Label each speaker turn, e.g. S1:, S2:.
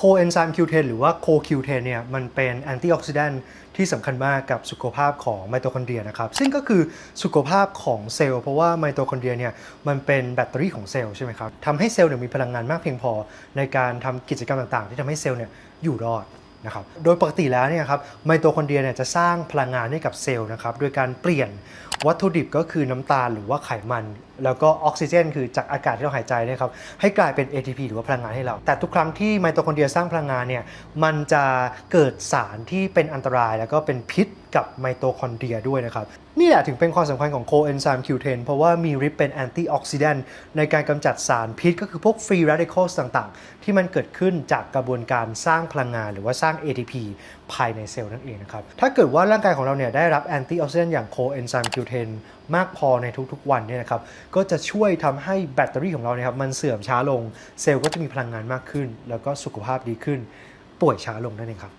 S1: โคเอนไซม์ Q10 หรือว่าโค Q10 เนี่ยมันเป็นแอนตี้ออกซิแดนต์ที่สำคัญมากกับสุขภาพของไมโตคอนเดรียนะครับซึ่งก็คือสุขภาพของเซลล์เพราะว่าไมโตคอนเดรียเนี่ยมันเป็นแบตเตอรี่ของเซลล์ใช่ไหมครับทำให้เซลล์เนี่ยมีพลังงานมากเพียงพอในการทำกิจกรรมต่างๆ ที่ทำให้เซลล์เนี่ยอยู่รอดนะครับโดยปกติแล้วเนี่ยครับไมโตคอนเดรียเนี่ยจะสร้างพลังงานให้กับเซลล์นะครับโดยการเปลี่ยนวัตถุดิบก็คือน้ำตาลหรือว่าไขมัน แล้วก็ออกซิเจน คือจากอากาศที่เราหายใจเนะครับให้กลายเป็น ATP หรือว่าพลังงานให้เรา แต่ทุกครั้งที่ไมโตคอนเดรียสร้างพลังงานเนี่ยมันจะเกิดสารที่เป็นอันตราย แล้วก็เป็นพิษกับไมโตคอนเดรียด้วยนะครับ นี่แหละถึงเป็นความสำคัญของโคเอนไซม์ Q10 เพราะว่ามีฤทธิ์เป็นแอนตี้ออกซิแดนต์ในการกำจัดสารพิษ ก็คือพวกฟรี r a d i c a l s ต่างๆ ที่มันเกิดขึ้นจากกระบวนการสร้างพลังงาน หรือว่าสร้าง ATP ภายในเซลล์นั่นเองนะครับถ้าเกิดว่าร่างกายของเราเนี่ยได้รับแอนตี้ออกซิแดนต์อย่างโคเอนไซม์ Q10 มากพอในทุกๆวันเนี่ยนะครับก็จะช่วยทำให้แบตเตอรี่ของเราเนี่ยครับมันเสื่อมช้าลง เซลล์ก็จะมีพลังงานมากขึ้น แล้วก็สุขภาพดีขึ้น ป่วยช้าลงนั่นเองครับ